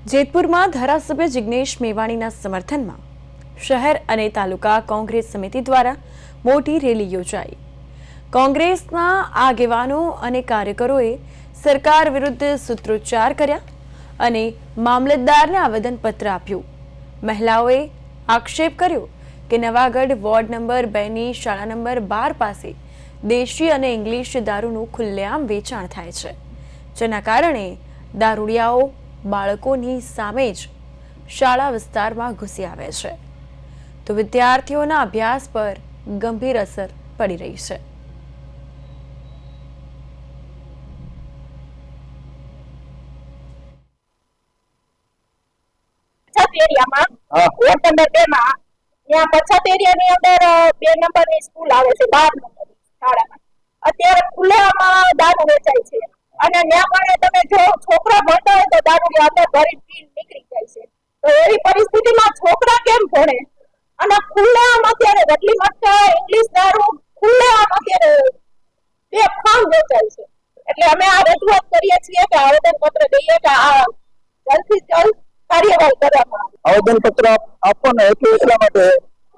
જેતપુરમાં ધારાસભ્ય જિગ્નેશ મેવાણીના સમર્થનમાં શહેર અને તાલુકા કોંગ્રેસ સમિતિ દ્વારા મોટી રેલી યોજાઈ. કોંગ્રેસના આગેવાનો અને કાર્યકરોએ સરકાર વિરુદ્ધ સૂત્રોચ્ચાર કર્યા અને મામલતદારને આવેદનપત્ર આપ્યું. મહિલાઓએ આક્ષેપ કર્યો કે નવાગઢ વોર્ડ નંબર બેની શાળા નંબર બાર પાસે દેશી અને ઇંગ્લિશ દારૂનું ખુલ્લેઆમ વેચાણ થાય છે. જેના કારણે દારૂડિયાઓ બાળકોની સામે જ શાળા વિસ્તારમાં ઘૂસી આવે છે. તો વિદ્યાર્થીઓના અભ્યાસ પર ગંભીર અસર પડી રહી છે. પછાત એરિયામાં હા. વોર્ડ નંબર બે માં ત્યાં પછાત એરિયાની અંદર અ, બે નંબરની સ્કૂલ આવે છે બાર શાળામાં. અત્યારે ખુલ્લામાં દારૂ વેચાય છે. અને ત્યાં પણ તમે જો છોકરા ભણતા હોય તો દારૂ અંદર ભરી પીને નીકળી જાય છે. તો એવી પરિસ્થિતિમાં છોકરા કેમ ભણે? અને ખુલ્લેઆમ અત્યારે રટલી મટકા ઇંગ્લિશ દારૂ ખુલ્લેઆમ અત્યારે બે ફામ વેચાય છે. એટલે અમે આ રજૂઆત કરીએ છીએ કે આવેદન પત્ર દઈએ કે આ જલ્દથી જલ્દ કાર્યવાહી કરવામાં આવેદન પત્ર આપવાનો હેતુ એટલા માટે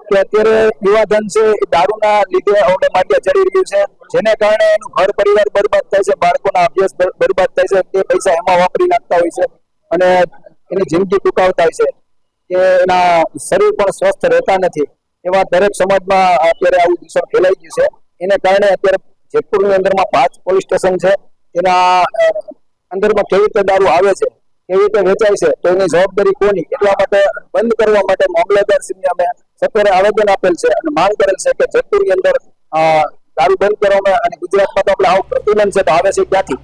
કે અત્યારે યુવાધન છે એ દારૂના લીધે અવડે માટે ચડી રહ્યું છે. જેને કારણે એનું ઘર પરિવાર બરબાદ થાય છે, બાળકોના અભ્યાસ બરબાદ થાય છે, તે પૈસા એમાં વાપરી નાખતા હોય છે. અને એની જિંદગી ટૂંકાવતા છે. કે એના શરીર પણ સ્વસ્થ રહેતા નથી. એવા દરેક સમાજમાં અત્યારે આવું દૂષણ ફેલાઈ ગયું છે. એને કારણે અત્યારે જેતપુરની અંદરમાં પાંચ પોલીસ સ્ટેશન છે. એના અંદરમાં કેવી રીતે દારૂ આવે છે, કેવી રીતે વેચાય છે, તો એની જવાબદારી કોની? એટલા માટે બંધ કરવા માટે મામલતદારશ્રીને અમે સત્વરે આવેદન આપેલ છે અને માંગ કરેલ છે કે જેતપુરની અંદર દારૂ બંધ કરવામાં અને ગુજરાતમાં તો આપણે આવું પ્રતિબંધ છે તો આવે છે ક્યાંથી?